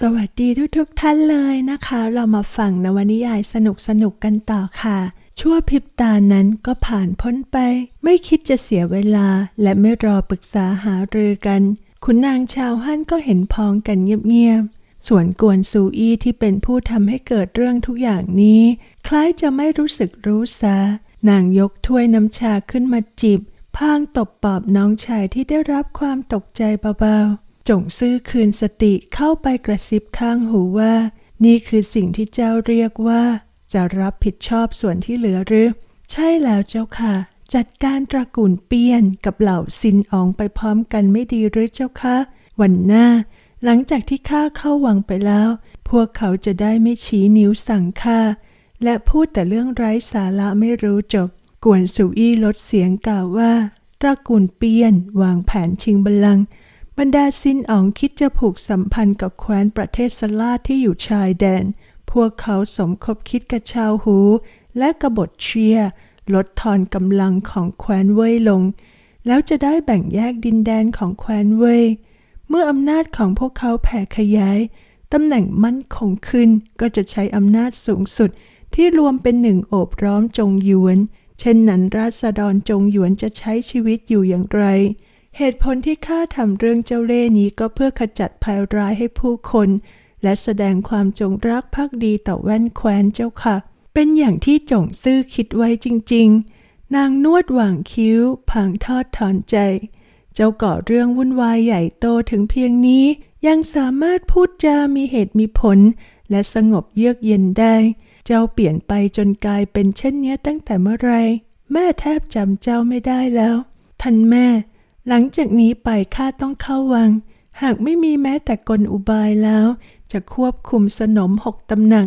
สวัสดีทุกๆทท่านเลยนะคะ เรามาฟังนวนิยายสนุกๆกันต่อค่ะ ชั่วพริบตานั้นก็ผ่านพ้นไป ไม่คิดจะเสียเวลา และไม่รอปรึกษาหารือกัน คุณนางชาวฮั่นก็เห็นพ้องกันเงียบๆ ส่วนกวนซูอี้ที่เป็นผู้ทำให้เกิดเรื่องทุกอย่างนี้ คล้ายจะไม่รู้สึกรู้สานางยกถ้วยน้ำชาขึ้นมาจิบพางตบปอบน้องชายที่ได้รับความตกใจเบาๆ จงซื่อคืนสติเข้าไปกระซิบข้างหูว่า นี่คือสิ่งที่เจ้าเรียกว่า จะรับผิดชอบส่วนที่เหลือหรือ ใช่แล้วเจ้าค่ะ จัดการตระกูลเปียนกับเหล่าซินอองไปพร้อมกันไม่ดีหรือเจ้าคะวันหน้า หลังจากที่ข้าเข้าวังไปแล้ว พวกเขาจะได้ไม่ชี้นิ้วสั่งข้าและพูดแต่เรื่องไร้สาระไม่รู้จบ กวนสุอี้ลดเสียงกล่าวว่าตระกูลเปียนวางแผนชิงบัลลังก์ บรรดาซินอ๋องคิดจะผูกสัมพันธ์กับแคว้นประเทศสลาดที่อยู่ชายแดน พวกเขาสมคบคิดกับชาวหู และกบฏเชียลดทอนกำลังของแคว้นเว่ยลง แล้วจะได้แบ่งแยกดินแดนของแคว้นเว่ยเมื่ออำนาจของพวกเขาแผ่ขยายตำแหน่งมั่นคงขึ้นก็จะใช้อำนาจสูงสุดที่รวมเป็นหนึ่งโอบร้อมจงหยวน เช่นนั้นราษฎรจงหยวนจะใช้ชีวิตอยู่อย่างไร เหตุผลที่ข้าทำเรื่องเจ้าเล่ห์นี้ก็เพื่อขจัดภัยร้ายให้ผู้คน และแสดงความจงรักภักดีต่อแว่นแคว้นเจ้าค่ะ เป็นอย่างที่จงซื่อคิดไว้จริง ๆ นางนวดหว่างคิ้วพางทอดถอนใจ เจ้าก่อเรื่องวุ่นวายใหญ่โตถึงเพียงนี้ ยังสามารถพูดจามีเหตุมีผล และสงบเยือกเย็นได้ เจ้าเปลี่ยนไปจนกลายเป็นเช่นนี้ตั้งแต่เมื่อไร แม่แทบจำเจ้าไม่ได้แล้ว ท่านแม่ หลังจากนี้ไปข้าต้องเข้าวัง หากไม่มีแม้แต่กลอุบายแล้ว จะควบคุมสนมหกตำหนัก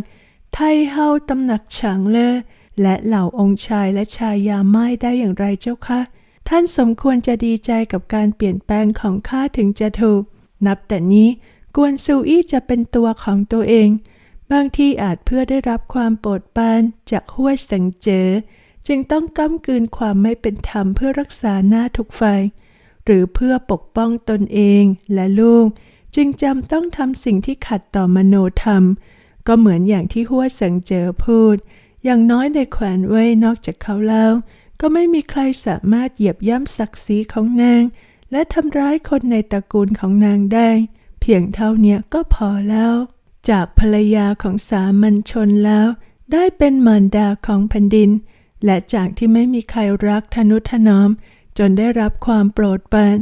ไทเฮาตำหนักฉางเลอและเหล่าองค์ชายและชายาไม้ได้อย่างไรเจ้าคะท่านสมควรจะดีใจกับการเปลี่ยนแปลงของข้าถึงจะถูก นับแต่นี้กวนซูอี้จะเป็นตัวของตัวเอง บางทีอาจเพื่อได้รับความโปรดปรานจากห้วยสังเจอ จึงต้องก้ำกืนความไม่เป็นธรรมเพื่อรักษาหน้าทุกฝ่าย หรือเพื่อปกป้องตนเองและลูก จึงจำต้องทำสิ่งที่ขัดต่อมโนธรรม ก็เหมือนอย่างที่ห้วสังเจอพูด อย่างน้อยในแขวนเว่ยนอกจากเขาแล้ว ก็ไม่มีใครสามารถเหยียบย่ำศักดิ์ศรีของนาง และทำร้ายคนในตระกูลของนางได้ เพียงเท่านี้ก็พอแล้ว จากภรรยาของสามัญชนแล้ว ได้เป็นมารดาของแผ่นดิน และจากที่ไม่มีใครรักทนุถนอม จนได้รับความโปรดปราน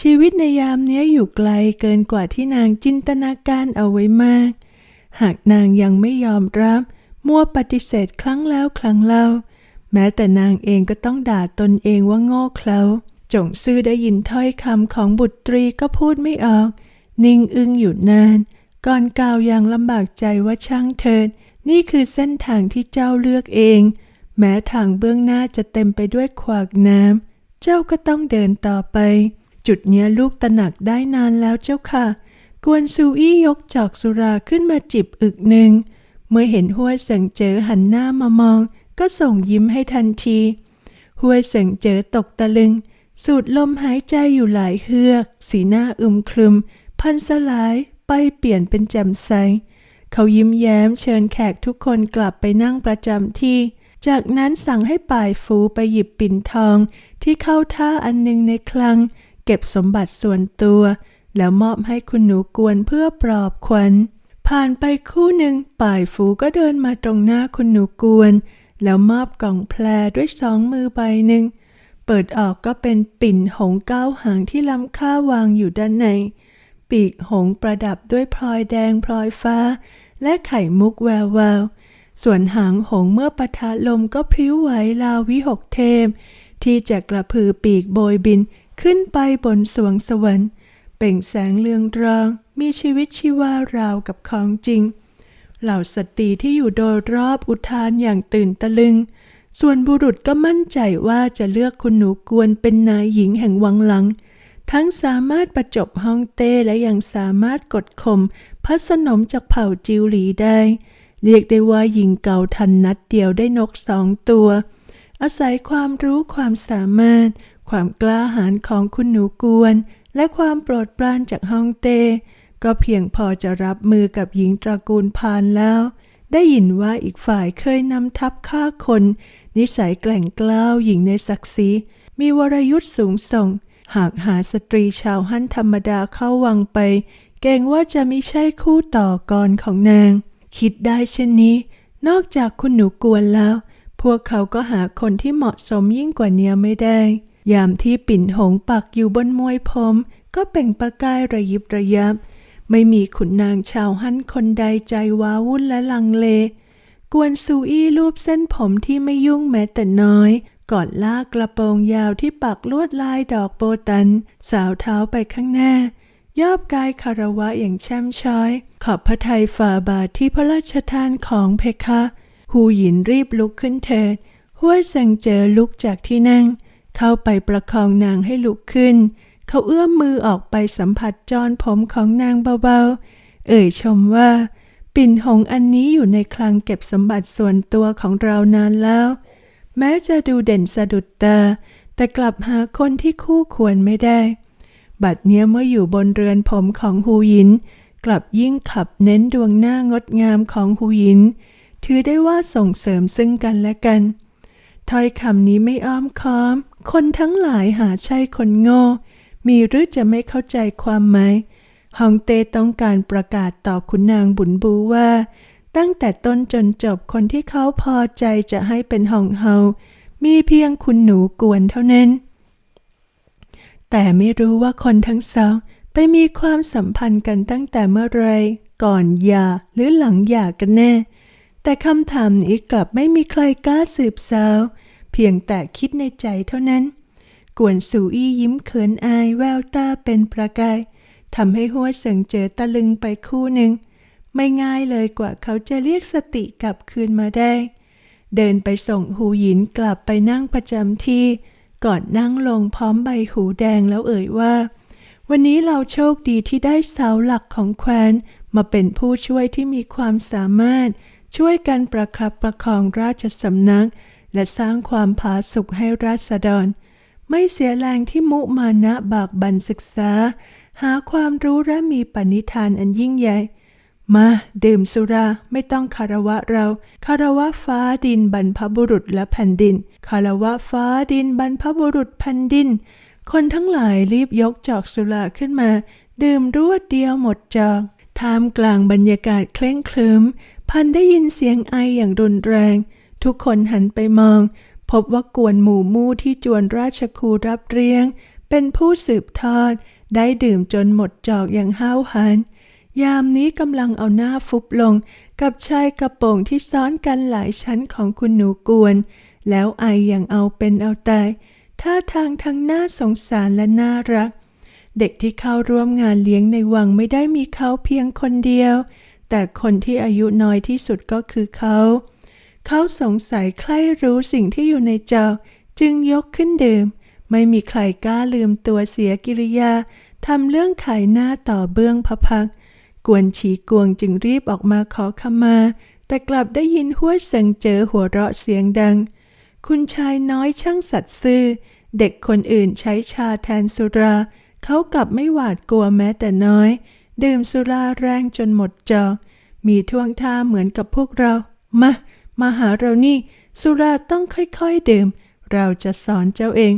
ชีวิตในยามนี้อยู่ไกลเกินกว่าที่นางจินตนาการเอาไว้มาก หากนางยังไม่ยอมรับ มั่วปฏิเสธครั้งแล้วครั้งเล่า แม้แต่นางเองก็ต้องด่าตนเองว่าโง่เขลาจงซื่อได้ยินถ้อยคำของบุตรีก็พูดไม่ออก นิ่งอึ้งอยู่นาน ก่อนกล่าวอย่างลำบากใจว่าช่างเถิด นี่คือเส้นทางที่เจ้าเลือกเอง แม้ทางเบื้องหน้าจะเต็มไปด้วยขวากน้ำ จ้าก็ต้องเดินต่อไป จุดเนี้ยลูกตระหนักได้นานแล้วเจ้าค่ะ กวนซูอี้ยกจอกสุราขึ้นมาจิบอึกหนึ่ง เมื่อเห็นห้วเสิงเจอหันหน้ามามอง ก็ส่งยิ้มให้ทันทีห้วเสิงเจอตกตะลึง สูดลมหายใจอยู่หลายเฮือก สีหน้าอึมครึม พันสลายไปเปลี่ยนเป็นแจ่มใส เขายิ้มแย้มเชิญแขกทุกคนกลับไปนั่งประจำที่ จากนั้นสั่งให้ป่ายฟูไปหยิบปิ่นทองที่เข้าท่าอันหนึงในคลัง เก็บสมบัติส่วนตัว แล้วมอบให้คุณหนูกวนเพื่อปลอบขวัญ ผ่านไปคู่หนึ่งป่ายฟูก็เดินมาตรงหน้าคุณหนูกวน แล้วมอบกล่องแพรด้วยสองมือใบหนึ่ง เปิดออกก็เป็นปิ่นหงเก้าหางที่ล้ำค่าวางอยู่ด้านใน ปีกหงประดับด้วยพลอยแดงพลอยฟ้า และไข่มุกแวววาว ส่วนหางหงเมื่อปะทะลมก็พริ้วไหวราวิหกเทพที่จะกระพือปีกโบยบินขึ้นไปบนสวงสวรรค์ เป่งแสงเรืองรอง มีชีวิตชีวาราวกับของจริง เหล่าสตรีที่อยู่โดยรอบอุทานอย่างตื่นตะลึง ส่วนบุรุษก็มั่นใจว่าจะเลือกคุณหนูกวนเป็นนายหญิงแห่งวังหลัง ทั้งสามารถประจบฮ่องเต้และยังสามารถกดข่มพระสนมจากเผ่าจิวหลีได้ เรียกได้ว่ายิงเกาทันนัดเดียวได้นกสองตัว อาศัยความรู้ความสามารถ ความกล้าหาญของคุณหนูกวน และความโปรดปรานจากฮ่องเต้ ก็เพียงพอจะรับมือกับหญิงตระกูลพานแล้ว ได้ยินว่าอีกฝ่ายเคยนำทัพฆ่าคน นิสัยแกล่งกล้าวหญิงในศักดิ์ศรีมีวรยุทธ์สูงส่ง หากหาสตรีชาวฮั่นธรรมดาเข้าวังไป เกรงว่าจะไม่ใช่คู่ต่อกรของนาง คิดได้เช่นนี้ นอกจากคุณหนูกวนแล้ว พวกเขาก็หาคนที่เหมาะสมยิ่งกว่าเนี้ยไม่ได้ ยามที่ปิ่นหงปักอยู่บนมวยผม ก็เปล่งประกายระยิบระยับ ไม่มีขุนนางชาวฮั่นคนใดใจว้าวุ่นและลังเล กวนซูอี้รูปเส้นผมที่ไม่ยุ่งแม้แต่น้อยก่อนลากกระโปรงยาวที่ปักลวดลายดอกโบตัน สาวเท้าไปข้างหน้า ยอบกายคารวะอย่างแช่มช้อย ขอบพระทัยฝ่าบาทที่พระราชทานของเพคะหูหยินรีบลุกขึ้นเถิดห้วยเซิงเจอลุกจากที่นั่ง เข้าไปประคองนางให้ลุกขึ้น เขาเอื้อมมือออกไปสัมผัสจรผมของนางเบาๆ เอ่ยชมว่า ปิ่นหงอันนี้อยู่ในคลังเก็บสมบัติส่วนตัวของเรานานแล้ว แม้จะดูเด่นสะดุดตา แต่กลับหาคนที่คู่ควรไม่ได้ บัดเนี้ยเมื่ออยู่บนเรือนผมของฮูยิน กลับยิ่งขับเน้นดวงหน้างดงามของฮูยิน ถือได้ว่าส่งเสริมซึ่งกันและกันถ้อยคำนี้ไม่อ้อมค้อม คนทั้งหลายหาใช่คนโง่ มีหรือจะไม่เข้าใจความหมายฮองเต้ต้องการประกาศต่อคุณนางบุญบูว่า ตั้งแต่ต้นจนจบคนที่เขาพอใจจะให้เป็นหองเฮา มีเพียงคุณหนูกวนเท่านั้น แต่ไม่รู้ว่าคนทั้งสองไปมีความสัมพันธ์กันตั้งแต่เมื่อไรก่อนหย่าหรือหลังหย่ากันแน่ แต่คำถามนี้กลับไม่มีใครกล้าสืบสาว เพียงแต่คิดในใจเท่านั้น กวนสูอี้ยิ้มเขินอายแววตาเป็นประกายทำให้หัวเสิงเจอตะลึงไปคู่หนึ่ง ไม่ง่ายเลยกว่าเขาจะเรียกสติกลับคืนมาได้ เดินไปส่งหูหยินกลับไปนั่งประจำที่ ก่อนนั่งลงพร้อมใบหูแดงแล้วเอ่ยว่า วันนี้เราโชคดีที่ได้เสาหลักของแคว้นมาเป็นผู้ช่วยที่มีความสามารถ ช่วยกันประคับประคองราชสำนัก และสร้างความผาสุกให้ราษฎร ไม่เสียแรงที่มุมานะบากบันศึกษา หาความรู้และมีปณิธานอันยิ่งใหญ่ มาดื่มสุราไม่ต้องคารวะเรา คารวะฟ้าดินบรรพบุรุษและแผ่นดิน คารวะฟ้าดินบรรพบุรุษแผ่นดิน คนทั้งหลายรีบยกจอกสุราขึ้นมา ดื่มรวดเดียวหมดจอกท่ามกลางบรรยากาศเคร่งครึมพันได้ยินเสียงไออย่างรุนแรง ทุกคนหันไปมอง พบว่ากวนหมู่มู่ที่จวนราชคูรับเรียง เป็นผู้สืบทอด ได้ดื่มจนหมดจอกอย่างห้าวหาญ ยามนี้กำลังเอาหน้าฟุบลง กับชายกระโปรงที่ซ้อนกันหลายชั้นของคุณหนูกวน แล้วไออย่างเอาเป็นเอาตายท่าทางทั้งน่าสงสารและน่ารัก เด็กที่เข้าร่วมงานเลี้ยงในวังไม่ได้มีเขาเพียงคนเดียว แต่คนที่อายุน้อยที่สุดก็คือเขา เขาสงสัยใครรู้สิ่งที่อยู่ในจอกจึงยกขึ้นดื่ม ไม่มีใครกล้าลืมตัวเสียกิริยาทำเรื่องขายหน้าต่อเบื้องพระพัก กวนฉีกวงจึงรีบออกมาขอขมา แต่กลับได้ยินห้วเสิงเจอหัวเราะเสียงดัง คุณชายน้อยช่างสัตย์ซื่อ เด็กคนอื่นใช้ชาแทนสุรา เขากลับไม่หวาดกลัวแม้แต่น้อย ดื่มสุราแรงจนหมดจอกมีท่วงท่าเหมือนกับพวกเรา มา มาหาเรานี่ สุราต้องค่อยๆดื่ม เราจะสอนเจ้าเอง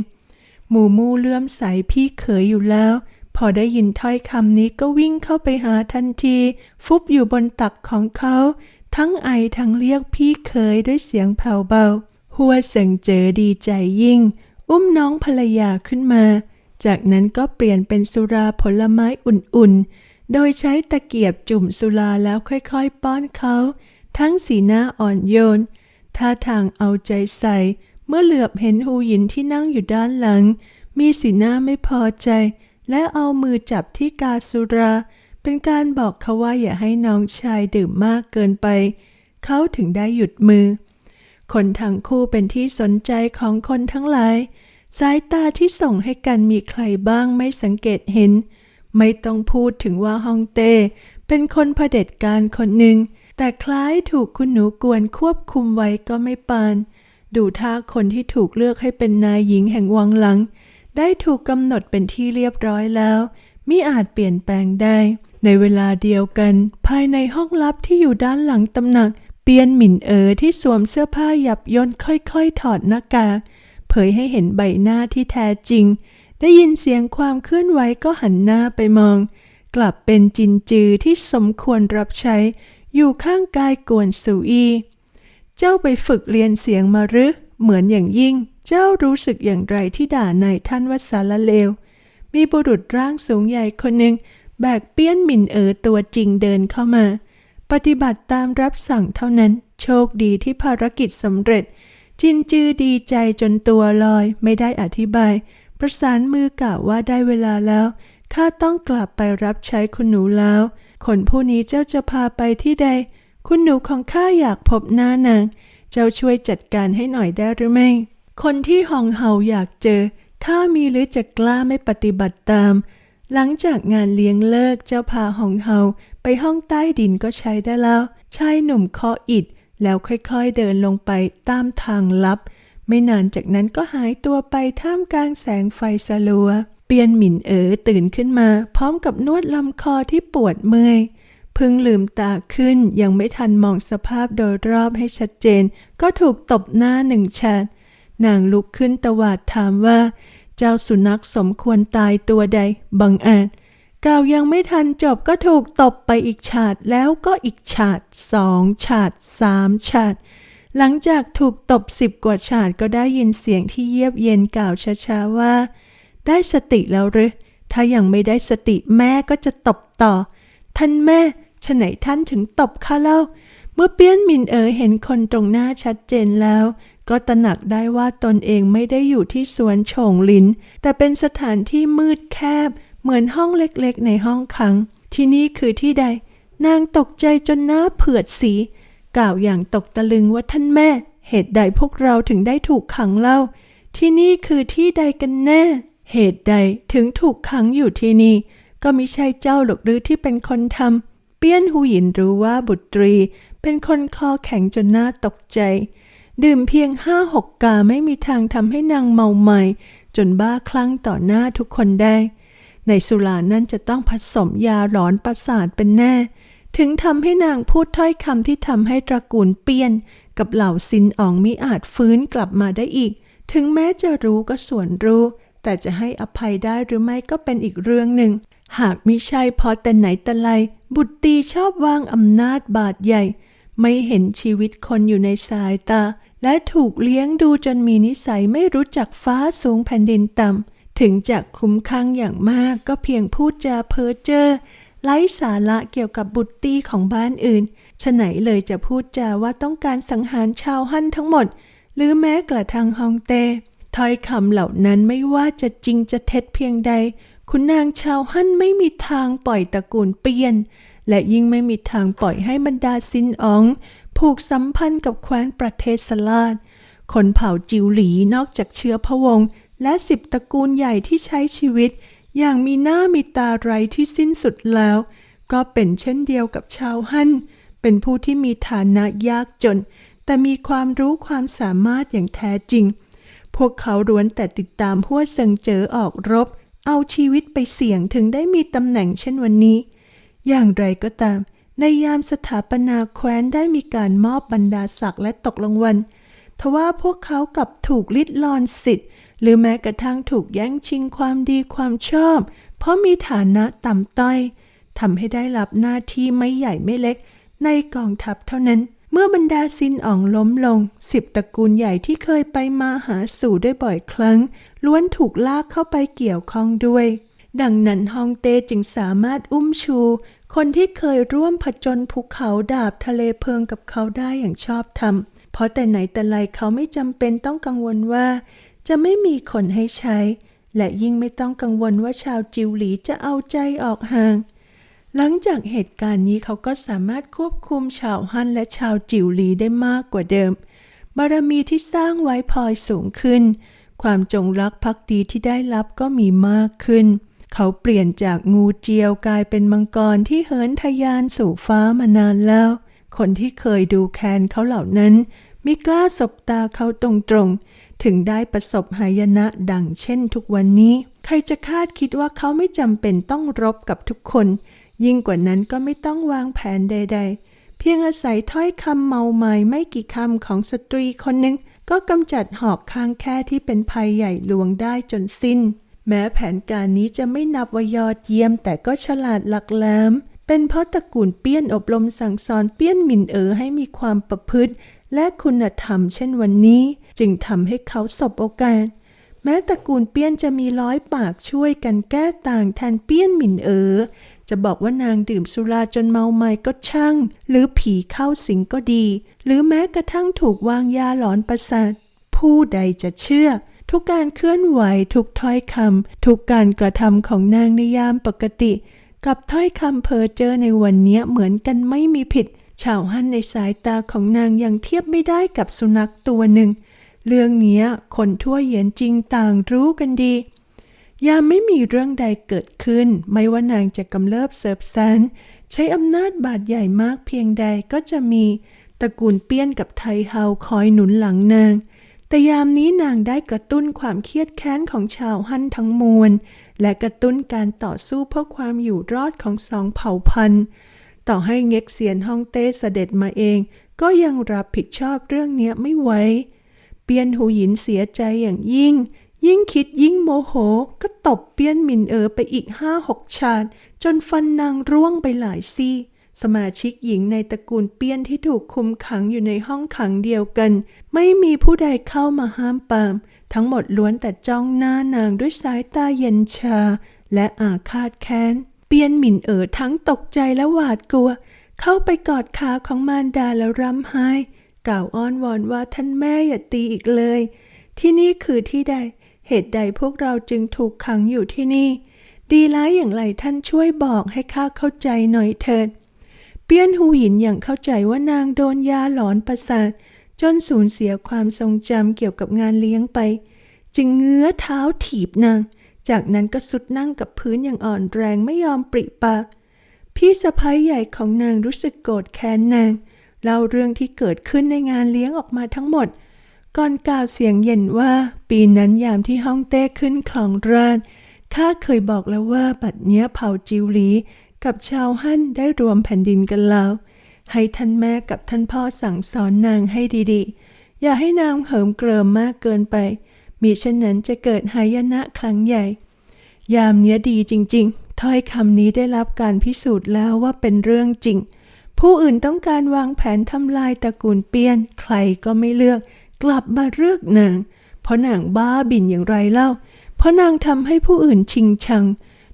หมูมูเลื่อมใสพี่เขยอยู่แล้ว พอได้ยินถ้อยคำนี้ก็วิ่งเข้าไปหาทันที ฟุบอยู่บนตักของเขา ทั้งไอทั้งเรียกพี่เขยด้วยเสียงแผ่วเบา หัวเสิงเจอดีใจยิ่ง อุ้มน้องภรรยาขึ้นมา จากนั้นก็เปลี่ยนเป็นสุราผลไม้อุ่นๆ โดยใช้ตะเกียบจุ่มสุราแล้วค่อยๆ ป้อนเขา ทั้งสีหน้าอ่อนโยน ท่าทางเอาใจใส่ เมื่อเหลือบเห็นหูหยินที่นั่งอยู่ด้านหลัง มีสีหน้าไม่พอใจ และเอามือจับที่กาสุรา เป็นการบอกเขาว่าอย่าให้น้องชายดื่มมากเกินไป เขาถึงได้หยุดมือ คนทั้งคู่เป็นที่สนใจของคนทั้งหลาย สายตาที่ส่งให้กันมีใครบ้างไม่สังเกตเห็น ไม่ต้องพูดถึงว่าฮองเต้เป็นคนเผด็จการคนหนึ่ง แต่คล้ายถูกคุณหนูกวนควบคุมไว้ก็ไม่ปาน ดูท่าคนที่ถูกเลือกให้เป็นนายหญิงแห่งวังหลัง ได้ถูกกำหนดเป็นที่เรียบร้อยแล้วมิอาจเปลี่ยนแปลงได้ ในเวลาเดียวกัน ภายในห้องลับที่อยู่ด้านหลังตำหนัก เปียนหมิ่นเอ๋อที่สวมเสื้อผ้าหยับย่นค่อยๆ ถอดหน้ากากเผยให้เห็นใบหน้าที่แท้จริง ได้ยินเสียงความเคลื่อนไหวก็หันหน้าไปมอง กลับเป็นจินจือที่สมควรรับใช้ อยู่ข้างกายกวนสุอี เจ้าไปฝึกเรียนเสียงมาหรือเหมือนอย่างยิ่ง เจ้ารู้สึกอย่างไรที่ด่านายท่านว่าสารเลว มีบุรุษร่างสูงใหญ่คนหนึ่งแบกเปี้ยนหมิ่นเอ๋อตัวจริงเดินเข้ามา ปฏิบัติตามรับสั่งเท่านั้น โชคดีที่ภารกิจสำเร็จ จินจือดีใจจนตัวลอยไม่ได้อธิบาย ประสานมือกล่าวว่าได้เวลาแล้ว ข้าต้องกลับไปรับใช้คุณหนูแล้ว คนผู้นี้เจ้าจะพาไปที่ใด คุณหนูของข้าอยากพบหน้านาง เจ้าช่วยจัดการให้หน่อยได้หรือไม่ คนที่หองเฮาอยากเจอ ถ้ามีหรือจะกล้าไม่ปฏิบัติตาม หลังจากงานเลี้ยงเลิกเจ้าพาหองเฮาไปห้องใต้ดินก็ใช้ได้แล้ว ชายหนุ่มเคาะอิฐแล้วค่อยๆเดินลงไปตามทางลับ ไม่นานจากนั้นก็หายตัวไปท่ามกลางแสงไฟสลัว เปียนหมิ่นเอ๋อตื่นขึ้นมา พร้อมกับนวดลำคอที่ปวดเมื่อยพิ่งลืมตาขึ้นยังไม่ทันมองสภาพโดยรอบให้ชัดเจน ก็ถูกตบหน้าหนึ่งชาติ นางลุกขึ้นตวาดถามว่า เจ้าสุนัขสมควรตายตัวใด บังอาจกล่าวยังไม่ทันจบก็ถูกตบไปอีกฉาดแล้วก็อีกฉาดสองฉาดสามฉาดหลังจากถูกตบสิบกว่าฉาดก็ได้ยินเสียงที่เยียบเย็นกล่าวช้าๆว่า ได้สติแล้วหรือถ้ายังไม่ได้สติแม่ก็จะตบต่อ ท่านแม่ฉไหนท่านถึงตบข้าเล่า เมื่อเปี้ยนมินเอ๋อเห็นคนตรงหน้าชัดเจนแล้ว ก็ตระหนักได้ว่าตนเองไม่ได้อยู่ที่สวนโฉงลิน แต่เป็นสถานที่มืดแคบ เหมือนห้องเล็กๆ ในห้องขัง ที่นี่คือที่ใด นางตกใจจนหน้าเผือดสี กล่าวอย่างตกตะลึงว่าท่านแม่ เหตุใดพวกเราถึงได้ถูกขังเล่า ที่นี่คือที่ใดกันแน่ เหตุใดถึงถูกขังอยู่ที่นี่ ก็มิใช่เจ้าหรอกหรือที่เป็นคนทำเปี้ยนหูหยินรู้ว่าบุตรี เป็นคนคอแข็งจนหน้าตกใจ ดื่มเพียงห้าหกกาไม่มีทางทำให้นางเมาใหม่ จนบ้าคลั่งต่อหน้าทุกคนได้ ในสุรานั่นจะต้องผสมยาหลอนประสาทเป็นแน่ ถึงทำให้นางพูดถ้อยคำที่ทำให้ตระกูลเปี้ยน กับเหล่าซินอองมิอาจฟื้นกลับมาได้อีก ถึงแม้จะรู้ก็ส่วนรู้ แต่จะให้อภัยได้หรือไม่ก็เป็นอีกเรื่องหนึ่ง หากมิใช่พอแต่ไหนแต่ไรบุตรตีชอบวางอำนาจบาดใหญ่ ไม่เห็นชีวิตคนอยู่ในสายตา และถูกเลี้ยงดูจนมีนิสัยไม่รู้จักฟ้าสูงแผ่นดินต่ำ ถึงจะคุ้มข้างอย่างมากก็เพียงพูดจาเพ้อเจ้อไร้สาระเกี่ยวกับบุตรตีของบ้านอื่นฉะไหนเลยจะพูดจาว่าต้องการสังหารชาวฮั่นทั้งหมด หรือแม้กระทั่งฮองเต้ถ้อยคำเหล่านั้นไม่ว่าจะจริงจะเท็จเพียงใด คุณนางชาวฮั่นไม่มีทางปล่อยตระกูลเปียน และยิ่งไม่มีทางปล่อยให้บรรดาซินออง ผูกสัมพันธ์กับแคว้นประเทศสลาด คนเผ่าจิวหลีนอกจากเชื้อพระวงศ์และสิบตระกูลใหญ่ที่ใช้ชีวิต อย่างมีหน้ามีตาไรที่สิ้นสุดแล้ว ก็เป็นเช่นเดียวกับชาวฮั่น เป็นผู้ที่มีฐานะยากจน แต่มีความรู้ความสามารถอย่างแท้จริง พวกเขาล้วนแต่ติดตามหัวเซิงเจอออกรบ เอาชีวิตไปเสี่ยงถึงได้มีตำแหน่งเช่นวันนี้ อย่างไรก็ตาม ในยามสถาปนาแคว้นได้มีการมอบบรรดาศักดิ์และตกรางวัลทว่าพวกเขากับถูกลิดลอนสิทธิ์ หรือแม้กระทั่งถูกแย่งชิงความดีความชอบ เพราะมีฐานะต่ำต้อยทำให้ได้รับหน้าที่ไม่ใหญ่ไม่เล็ก ในกองทัพเท่านั้น เมื่อบรรดาซินอ่องล้มลงสิบตระกูลใหญ่ที่เคยไปมาหาสู่ด้วยบ่อยครั้ง ล้วนถูกลากเข้าไปเกี่ยวข้องด้วย ดังนั้นฮองเต้จึงสามารถอุ้มชู คนที่เคยร่วมผจญภูเขาดาบทะเลเพลิงกับเขาได้อย่างชอบธรรม เพราะแต่ไหนแต่ไรเขาไม่จำเป็นต้องกังวลว่า จะไม่มีคนให้ใช้ และยิ่งไม่ต้องกังวลว่าชาวจิวหลีจะเอาใจออกห่าง หลังจากเหตุการณ์นี้เขาก็สามารถควบคุมชาวฮั่นและชาวจิวหลีได้มากกว่าเดิม บารมีที่สร้างไว้พลอยสูงขึ้น ความจงรักภักดีที่ได้รับก็มีมากขึ้น เขาเปลี่ยนจากงูเจียวกลายเป็นมังกรที่เหินทะยานสู่ฟ้ามานานแล้ว คนที่เคยดูแคลนเขาเหล่านั้นไม่กล้าสบตาเขาตรงๆ ถึงได้ประสบหายนะดังเช่นทุกวันนี้ ใครจะคาดคิดว่าเขาไม่จำเป็นต้องรบกับทุกคน ยิ่งกว่านั้นก็ไม่ต้องวางแผนใด ๆ เพียงอาศัยถ้อยคำเมาไม้ไม่กี่คำของสตรีคนหนึ่งก็กำจัดหอกข้างแค่ที่เป็นภัยใหญ่หลวงได้จนสิ้น แม้แผนการนี้จะไม่นับว่ายอดเยี่ยมแต่ก็ฉลาดหลักแหลม เป็นเพราะตระกูลเปี้ยนอบรมสั่งสอนเปี้ยนหมินเอ๋อให้มีความประพฤติ และคุณธรรมเช่นวันนี้ จึงทำให้เขาสบโอกาส แม้ตระกูลเปี้ยนจะมีร้อยปากช่วยกันแก้ต่างแทนเปี้ยนหมินเอ๋อจะบอกว่านางดื่มสุราจนเมาไม้ก็ช่าง หรือผีเข้าสิงก็ดี หรือแม้กระทั่งถูกวางยาหลอนประสาทผู้ใดจะเชื่อ ทุกการเคลื่อนไหวทุกถ้อยคำทุกการกระทำของนางในยามปกติ กับถ้อยคำเพอเจอในวันนี้เหมือนกันไม่มีผิดชาวฮั่นในสายตาของนางยังเทียบไม่ได้กับสุนัขตัวหนึ่ง เรื่องนี้คนทั่วเหยียนจริงต่างรู้กันดี ยามไม่มีเรื่องใดเกิดขึ้น ไม่ว่านางจะกำเริบเสิบซันใช้อำนาจบาดใหญ่มากเพียงใดก็จะมีตระกูลเปี้ยนกับไทเฮาคอยหนุนหลังนาง แต่ยามนี้นางได้กระตุ้นความเครียดแค้นของชาวฮั่นทั้งมวล และกระตุ้นการต่อสู้เพื่อความอยู่รอดของสองเผ่าพันธุ์ ต่อให้เง็กเซียนฮ่องเต้เสด็จมาเอง ก็ยังรับผิดชอบเรื่องเนี้ยไม่ไหว เปียนหูหยินเสียใจอย่างยิ่ง ยิ่งคิดยิ่งโมโห ก็ตบเปียนหมินเอ๋อไปอีกห้าหกชาติจนฟันนางร่วงไปหลายซี่ สมาชิกหญิงในตระกูลเปี้ยนที่ถูกคุมขังอยู่ในห้องขังเดียวกัน ไม่มีผู้ใดเข้ามาห้ามปาม ทั้งหมดล้วนแต่จ้องหน้านางด้วยสายตาเย็นชา และอาฆาตแค้น เปียนหมิ่นเอ๋อทั้งตกใจและหวาดกลัว เข้าไปกอดขาของมารดาแล้วร่ำไห้ กล่าวอ้อนวอนว่าท่านแม่อย่าตีอีกเลย ที่นี่คือที่ใด เหตุใดพวกเราจึงถูกขังอยู่ที่นี่ ดีร้ายอย่างไรท่านช่วยบอกให้ข้าเข้าใจหน่อยเถิด ปี้ยนหูหินอย่างเข้าใจว่านางโดนยาหลอนประสาทจนสูญเสียความทรงจำเกี่ยวกับงานเลี้ยงไป จึงเงื้อเท้าถีบนาง จากนั้นก็สุดนั่งกับพื้นอย่างอ่อนแรงไม่ยอมปริปากพี่สะพ้ายใหญ่ของนางรู้สึกโกรธแค้นนางเล่าเรื่องที่เกิดขึ้นในงานเลี้ยงออกมาทั้งหมด ก่อนกล่าวเสียงเย็นว่า ปีนั้นยามที่ฮ่องเต้ขึ้นครองราชย์ข้าเคยบอกแล้วว่าบัดเนี้ยเผ่าจิวหลี กับชาวฮั่นได้รวมแผ่นดินกันแล้ว ให้ท่านแม่กับท่านพ่อสั่งสอนนางให้ดีๆ อย่าให้นางเหิมเกริมมากเกินไป มิเช่นนั้นจะเกิดหายนะครั้งใหญ่ ยามเนี้ยดีจริงๆ ถ้อยคำนี้ได้รับการพิสูจน์แล้วว่าเป็นเรื่องจริง ผู้อื่นต้องการวางแผนทำลายตระกูลเปียน ใครก็ไม่เลือก กลับมาเลือกนาง เพราะนางบ้าบินอย่างไรเล่า เพราะนางทำให้ผู้อื่นชิงชัง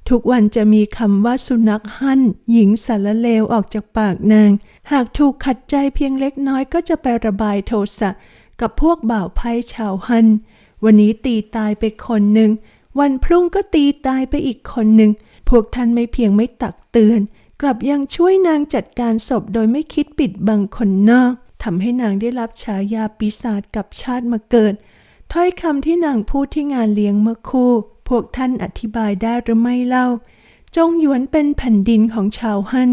ทุกวันจะมีคำว่าสุนัขหั่น หญิงสารเลวออกจากปากนาง หากถูกขัดใจเพียงเล็กน้อยก็จะไประบายโทสะกับพวกบ่าวไพ่ชาวฮั่นวันนี้ตีตายไปคนหนึ่ง วันพรุ่งก็ตีตายไปอีกคนหนึ่ง พวกท่านไม่เพียงไม่ตักเตือน กลับยังช่วยนางจัดการศพโดยไม่คิดปิดบังคนนอกทำให้นางได้รับฉายาปีศาจกับชาติมาเกิด ถ้อยคำที่นางพูดที่งานเลี้ยงเมื่อคู่ พวกท่านอธิบายได้หรือไม่เล่า จงหยวนเป็นแผ่นดินของชาวฮั่น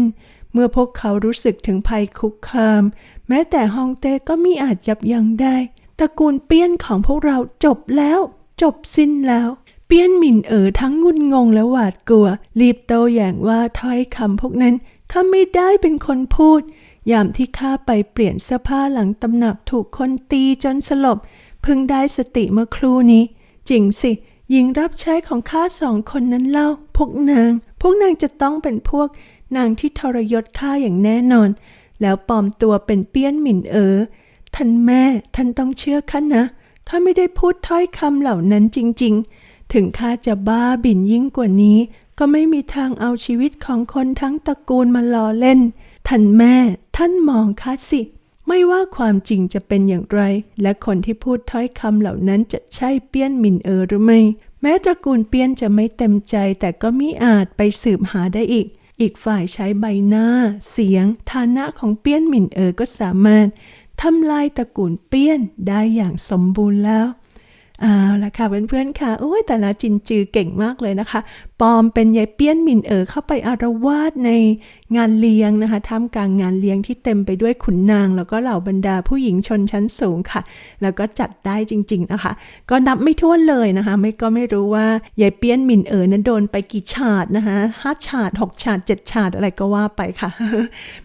เมื่อพวกเขารู้สึกถึงภัยคุกคาม แม้แต่ฮองเต้ก็มิอาจยับยั้งได้ตระกูลเปี้ยนของพวกเราจบแล้ว จบสิ้นแล้ว เปี้ยนหมินเอ๋อทั้งงุนงงและหวาดกลัว รีบโตอย่างว่าถ้อยคำพวกนั้นข้าไม่ได้เป็นคนพูด ยามที่ข้าไปเปลี่ยนเสื้อผ้าหลังตำหนักถูกคนตีจนสลบ เพิ่งได้สติเมื่อครู่นี้ จริงสิ หญิงรับใช้ของข้าสองคนนั้นเล่า พวกนาง พวกนางจะต้องเป็นพวกนางที่ทรยศข้าอย่างแน่นอน แล้วปลอมตัวเป็นเปี้ยนหมินเออ ท่านแม่ ท่านต้องเชื่อข้านะข้าไม่ได้พูดถ้อยคำเหล่านั้นจริง ๆ ถึงข้าจะบ้าบินยิ่งกว่านี้ ก็ไม่มีทางเอาชีวิตของคนทั้งตระกูลมาล้อเล่น ท่านแม่ ท่านมองข้าสิ ไม่ว่าความจริงจะเป็นอย่างไร และคนที่พูดถ้อยคำเหล่านั้นจะใช่เปี้ยนหมินเออหรือไม่ แม้ตระกูลเปี้ยนจะไม่เต็มใจ แต่ก็มิอาจไปสืบหาได้อีก อีกฝ่ายใช้ใบหน้า เสียง ฐานะของเปี้ยนหมินเออก็สามารถทำลายตระกูลเปี้ยนได้อย่างสมบูรณ์แล้วเอาละค่ะเพื่อนๆค่ะโอ้ยแต่ละจินจือเก่งมากเลยนะคะ ปอมเป็นยายเปี้ยนหมินเอ๋อเข้าไปอารวาสในงานเลี้ยงนะคะท่ามกลางงานเลี้ยงที่เต็มไปด้วยขุนนาง แล้วก็เหล่าบรรดาผู้หญิงชนชั้นสูงค่ะ แล้วก็จัดได้จริง ๆนะคะ ก็นับไม่ถ้วนเลยนะคะ ไม่ก็ไม่รู้ว่ายายเปี้ยนหมินเอ๋อนั้นโดนไปกี่ฉาดนะคะห้าฉาดหกฉาดเจ็ดฉาดอะไรก็ว่าไปค่ะ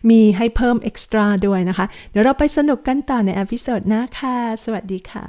มีให้เพิ่มเอ็กซ์ตร้าด้วยนะคะ เดี๋ยวเราไปสนุกกันต่อในอพิโซดหน้าค่ะ สวัสดีค่ะ